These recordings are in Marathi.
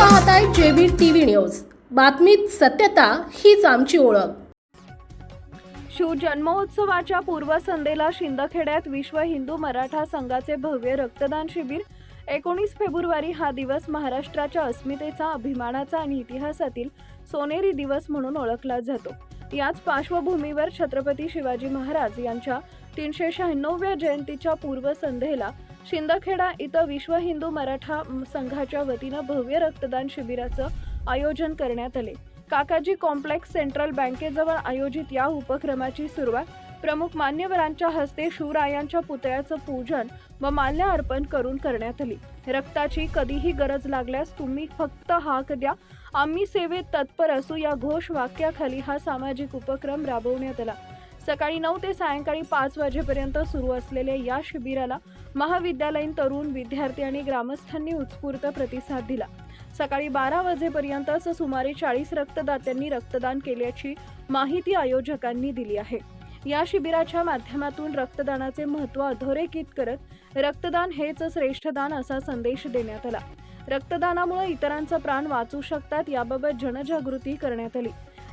पाहताय जेबी टीव्ही न्यूज. बातमीत सत्यता हीच आमची ओळख. शिवजन्मोत्सवाच्या पूर्वसंध्येला शिंदखेड्यात विश्व हिंदू मराठा संघाचे भव्य रक्तदान शिबिर. एकोणीस फेब्रुवारी हा दिवस महाराष्ट्राच्या अस्मितेचा अभिमानाचा आणि इतिहासातील सोनेरी दिवस म्हणून ओळखला जातो. याच पार्श्वभूमीवर छत्रपती शिवाजी महाराज यांच्या तीनशे शहाण्णवव्या जयंतीच्या पूर्वसंध्येला शिंदखेडा इथं विश्व हिंदू मराठा संघाच्या वतीनं भव्य रक्तदान शिबिराचं आयोजन करण्यात आले. काकाजी कॉम्प्लेक्स सेंट्रल बँकेजवळ आयोजित या उपक्रमाची सुरुवात प्रमुख मान्यवरांच्या हस्ते शिवरायांच्या पुतळ्याचं पूजन व माल्या अर्पण करून करण्यात आली. रक्ताची कधीही गरज लागल्यास तुम्ही फक्त हाक द्या. आम्ही सेवेत तत्पर असू या घोष वाक्याखाली हा सामाजिक उपक्रम राबवण्यात आला. सकाळी नऊ ते सायंकाळी पाच वाजेपर्यंत सुरू असलेल्या या शिबिराला महाविद्यालयीन तरुण विद्यार्थी आणि ग्रामस्थांनी उत्स्फूर्त प्रतिसाद दिला. सकाळी बारा वाजेपर्यंतच सुमारे चाळीस रक्तदात्यांनी रक्तदान केल्याची माहिती आयोजकांनी दिली आहे. या शिबिराच्या माध्यमातून रक्तदानाचे महत्त्व अधोरेखित करत रक्तदान हेच श्रेष्ठ दान असा संदेश देण्यात आला. रक्तदानामुळे इतरांचा प्राण वाचू शकतात याबाबत जनजागृती करण्यात आली.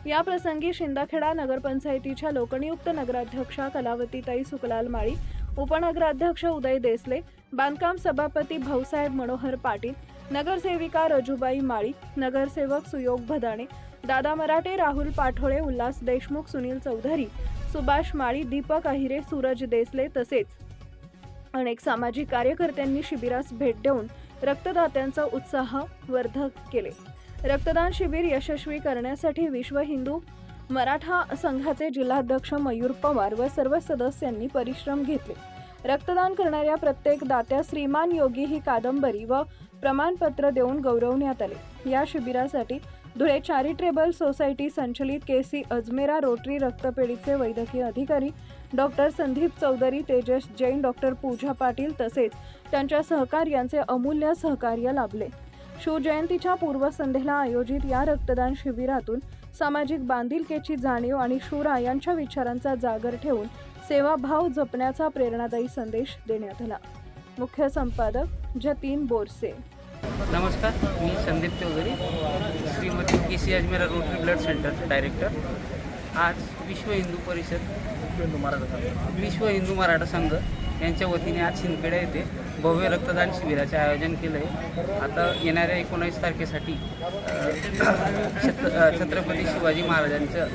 या प्रसंगी शिंदखेडा नगरपंचायतीच्या लोकनियुक्त नगराध्यक्षा कलावतीताई सुकलाल माळी उपनगराध्यक्ष उदय देसले बांधकाम सभापती भाऊसाहेब मनोहर पाटील नगरसेविका रजूबाई माळी नगरसेवक सुयोग भदाणे दादा मराठे राहुल पाठोळे उल्हास देशमुख सुनील चौधरी सुभाष माळी दीपक अहिरे सूरज देसले तसेच अनेक सामाजिक कार्यकर्त्यांनी शिबिरास भेट देऊन रक्तदात्यांचा उत्साह वर्धक केले. रक्तदान शिबिर यशस्वी करण्यासाठी विश्व हिंदू मराठा संघाचे जिल्हाध्यक्ष मयूर पवार व सर्व सदस्यांनी परिश्रम घेतले. रक्तदान करणाऱ्या प्रत्येक दात्या श्रीमान योगी ही कादंबरी व प्रमाणपत्र देऊन गौरवण्यात आले. या शिबिरासाठी धुळे चॅरिटेबल सोसायटी संचलित के सी अजमेरा रोटरी रक्तपेढीचे वैद्यकीय अधिकारी डॉक्टर संदीप चौधरी तेजस जैन डॉक्टर पूजा पाटील तसेच त्यांच्या सहकार्यांचे अमूल्य सहकार्य लाभले. शिवजयंतीच्या पूर्वसंध्येला आयोजित या रक्तदान शिबिरातून सामाजिक बांधिलकीची जाणीव आणि शूरा यांच्या विचारांचा जागर ठेवून सेवाभाव जपण्याचा प्रेरणादायी संदेश देण्यात आला. मुख्य संपादक जतीन बोरसे. नमस्कार मी Sandeep Chaudhari Shrimati K C Ajmera Rotary blood सेंटरचे डायरेक्टर. आज विश्व हिंदू परिषद विश्व हिंदू मराठा संघ यांच्या वतीने आज शिंदखेडा येथे भव्य रक्तदान शिबिराचे आयोजन केलं आहे आता येणाऱ्या एकोणावीस तारखेसाठी छत्र छत्रपती शिवाजी महाराजांचं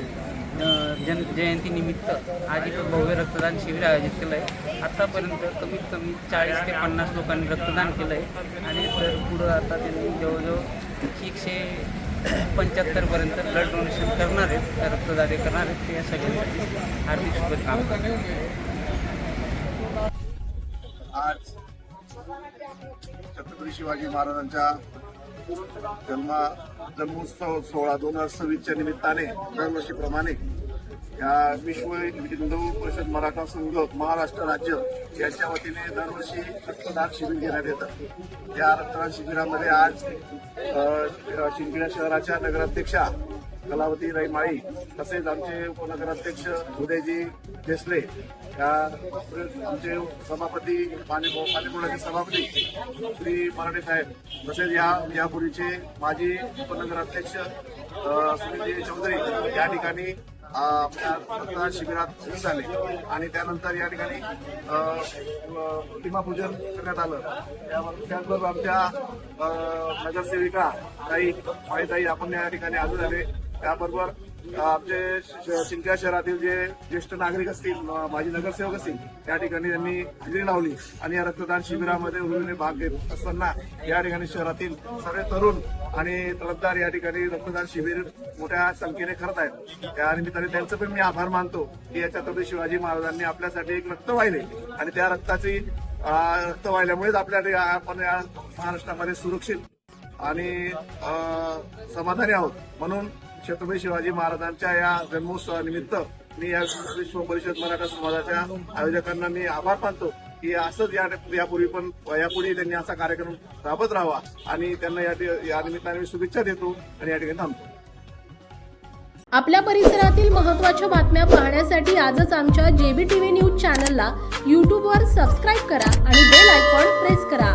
जन जयंतीनिमित्त आज एक भव्य रक्तदान शिबिर आयोजित केलं आहे आत्तापर्यंत कमीत कमी चाळीस ते पन्नास लोकांनी रक्तदान केलं आहे आणि तर पुढं आता त्यांनी जवळजवळ एकशे पंच्याहत्तरपर्यंत ब्लड डोनेशन करणार आहेत रक्तदाते करणार आहेत ते या सगळ्यांसाठी हार्दिक शुभेच्छा. आज छत्रपती शिवाजी महाराजांच्या जन्मा जन्मोत्सव सोहळा दोन हजार सव्वीसच्या निमित्ताने दरवर्षीप्रमाणे या विश्व हिंदू परिषद मराठा संघ महाराष्ट्र राज्य यांच्या वतीने दरवर्षी रक्तदान शिबिर घेण्यात येतं. या रक्तदान शिबिरामध्ये आज शिंदखेडा शहराच्या नगराध्यक्षा कलावती रईमाळी तसेच आमचे उपनगराध्यक्ष उदयजी देसले या आमचे सभापती पाणी पाणीपुराचे सभापती श्री मराठे साहेब तसेच या यापूर्वीचे माजी उपनगराध्यक्ष सुनीलजी चौधरी या ठिकाणी आपल्या शिबिरात झाले. आणि त्यानंतर या ठिकाणी प्रतिमापूजन करण्यात आलं. त्यावर- त्याचबरोबर आमच्या नगरसेविका काही माळीताई आपण या ठिकाणी आजू झाले त्याबरोबर आमचे श- शहरातील जे ज्येष्ठ नागरिक असतील माजी नगरसेवक असतील त्या ठिकाणी त्यांनी हजेरी लावली आणि या रक्तदान शिबिरामध्ये उर्मिने भाग घेत असताना या ठिकाणी शहरातील सर्व तरुण आणि तलबदार या ठिकाणी रक्तदान शिबिर मोठ्या संख्येने करत आहेत. त्या निमित्ताने त्यांचं पण मी आभार मानतो की या छत्रपती शिवाजी महाराजांनी आपल्यासाठी एक रक्त वाहिले आणि त्या रक्ताची रक्त वाहिल्यामुळेच आपल्या आपण या महाराष्ट्रामध्ये सुरक्षित आणि समाधानी आहोत. म्हणून छत्रपती शिवाजी महाराजांच्या या जन्मोत्सवानिमित्त मी या विश्व परिषद मराठा समाजाच्या आयोजकांना मी आभार मानतो की असंच या यापूर्वी पण यापुढे त्यांनी असा कार्यक्रम राबत राहावा आणि त्यांना या या निमित्ताने मी शुभेच्छा देतो आणि या ठिकाणी थांबतो. आपल्या परिसरातील महत्त्वाच्या बातम्या पाहण्यासाठी आजच आमच्या जेबी टीव्ही न्यूज चॅनलला यूट्यूबवर सबस्क्राईब करा आणि बेल आयकॉन प्रेस करा.